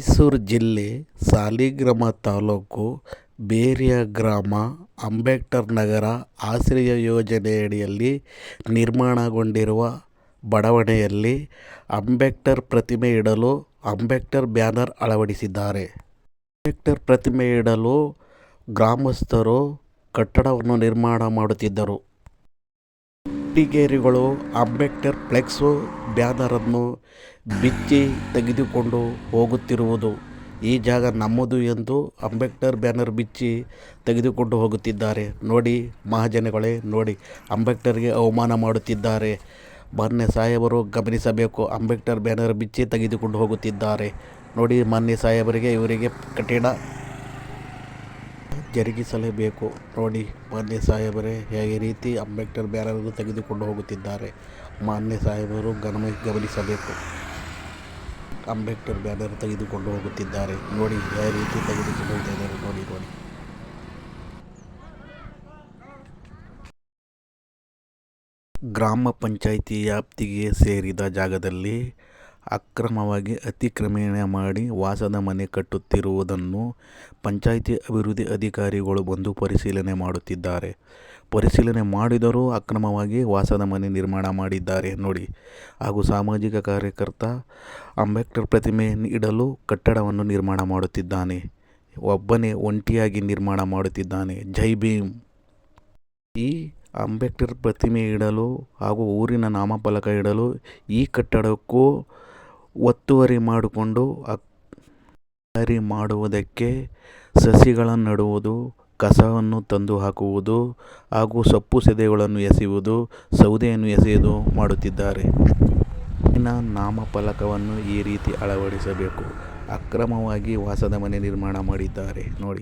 ಮೈಸೂರು ಜಿಲ್ಲೆ ಸಾಲಿಗ್ರಾಮ ತಾಲೂಕು ಬೇರಿಯ ಗ್ರಾಮ ಅಂಬೇಡ್ಕರ್ ನಗರ ಆಶ್ರಯ ಯೋಜನೆಯಡಿಯಲ್ಲಿ ನಿರ್ಮಾಣಗೊಂಡಿರುವ ಬಡಾವಣೆಯಲ್ಲಿ ಅಂಬೇಡ್ಕರ್ ಪ್ರತಿಮೆ ಇಡಲು ಅಂಬೇಡ್ಕರ್ ಬ್ಯಾನರ್ ಅಳವಡಿಸಿದ್ದಾರೆ. ಅಂಬೇಡ್ಕರ್ ಪ್ರತಿಮೆ ಇಡಲು ಗ್ರಾಮಸ್ಥರು ಕಟ್ಟಡವನ್ನು ನಿರ್ಮಾಣ ಮಾಡುತ್ತಿದ್ದರು. ಕಿಡಿಗೇಡಿಗಳು ಅಂಬೇಡ್ಕರ್ ಫ್ಲೆಕ್ಸು, ಬ್ಯಾನರನ್ನು ಬಿಚ್ಚಿ ತೆಗೆದುಕೊಂಡು ಹೋಗುತ್ತಿರುವುದು ಈ ಜಾಗ ನಮ್ಮದು ಎಂದು ಅಂಬೇಡ್ಕರ್ ಬ್ಯಾನರ್ ಬಿಚ್ಚಿ ತೆಗೆದುಕೊಂಡು ಹೋಗುತ್ತಿದ್ದಾರೆ. ನೋಡಿ ಮಹಾಜನಗಳೇ, ನೋಡಿ ಅಂಬೇಡ್ಕರ್ಗೆ ಅವಮಾನ ಮಾಡುತ್ತಿದ್ದಾರೆ. ಮಾನ್ಯ ಸಾಹೇಬರು ಗಮನಿಸಬೇಕು, ಅಂಬೇಡ್ಕರ್ ಬ್ಯಾನರ್ ಬಿಚ್ಚಿ ತೆಗೆದುಕೊಂಡು ಹೋಗುತ್ತಿದ್ದಾರೆ. ನೋಡಿ ಮಾನ್ಯ ಸಾಹೇಬರಿಗೆ, ಇವರಿಗೆ ಕಠಿಣ ಜರುಗಿಸಲೇಬೇಕು. ನೋಡಿ ಮಾನ್ಯ ಸಾಹೇಬರೇ, ಹೇಗೆ ರೀತಿ ಅಂಬೇಡ್ಕರ್ ಬ್ಯಾನರನ್ನು ತೆಗೆದುಕೊಂಡು ಹೋಗುತ್ತಿದ್ದಾರೆ? ಮಾನ್ಯ ಸಾಹೇಬರು ಗಮನ ಗಮನಿಸಬೇಕು. ಅಂಬೇಡ್ಕರ್ ಬ್ಯಾನರ್ ತೆಗೆದುಕೊಂಡು ಹೋಗುತ್ತಿದ್ದಾರೆ. ನೋಡಿ ಯಾವ ರೀತಿ ತೆಗೆದುಕೊಂಡು ಹೋಗ್ತಿದ್ದಾರೆ ನೋಡಿ ನೋಡಿ ಗ್ರಾಮ ಪಂಚಾಯಿತಿ ವ್ಯಾಪ್ತಿಗೆ ಸೇರಿದ ಜಾಗದಲ್ಲಿ ಅಕ್ರಮವಾಗಿ ಅತಿಕ್ರಮಣ ಮಾಡಿ ವಾಸದ ಮನೆ ಕಟ್ಟುತ್ತಿರುವುದನ್ನು ಪಂಚಾಯಿತಿ ಅಭಿವೃದ್ಧಿ ಅಧಿಕಾರಿಗಳು ಬಂದು ಪರಿಶೀಲನೆ ಮಾಡುತ್ತಿದ್ದಾರೆ. ಪರಿಶೀಲನೆ ಮಾಡಿದರೂ ಅಕ್ರಮವಾಗಿ ವಾಸದ ಮನೆ ನಿರ್ಮಾಣ ಮಾಡಿದ್ದಾರೆ. ನೋಡಿ, ಹಾಗೂ ಸಾಮಾಜಿಕ ಕಾರ್ಯಕರ್ತ ಅಂಬೇಡ್ಕರ್ ಪ್ರತಿಮೆ ಇಡಲು ಕಟ್ಟಡವನ್ನು ನಿರ್ಮಾಣ ಮಾಡುತ್ತಿದ್ದಾನೆ. ಒಬ್ಬನೇ ಒಂಟಿಯಾಗಿ ನಿರ್ಮಾಣ ಮಾಡುತ್ತಿದ್ದಾನೆ. ಜೈ ಭೀಮ್! ಈ ಅಂಬೇಡ್ಕರ್ ಪ್ರತಿಮೆ ಇಡಲು ಹಾಗೂ ಊರಿನ ನಾಮಫಲಕ ಇಡಲು ಈ ಕಟ್ಟಡಕ್ಕೂ ಒತ್ತುವರಿ ಮಾಡಿಕೊಂಡು ಅರಿ ಮಾಡುವುದಕ್ಕೆ ಸಸಿಗಳನ್ನು ನೆಡುವುದು, ಕಸವನ್ನು ತಂದು ಹಾಕುವುದು ಹಾಗೂ ಸೊಪ್ಪು ಸೆದೆಗಳನ್ನು ಎಸೆಯುವುದು, ಸೌದೆಯನ್ನು ಎಸೆಯುವುದು ಮಾಡುತ್ತಿದ್ದಾರೆ. ಇನ್ನು ನಾಮಫಲಕವನ್ನು ಈ ರೀತಿ ಅಳವಡಿಸಬೇಕು. ಅಕ್ರಮವಾಗಿ ವಾಸದ ಮನೆ ನಿರ್ಮಾಣ ಮಾಡಿದ್ದಾರೆ. ನೋಡಿ.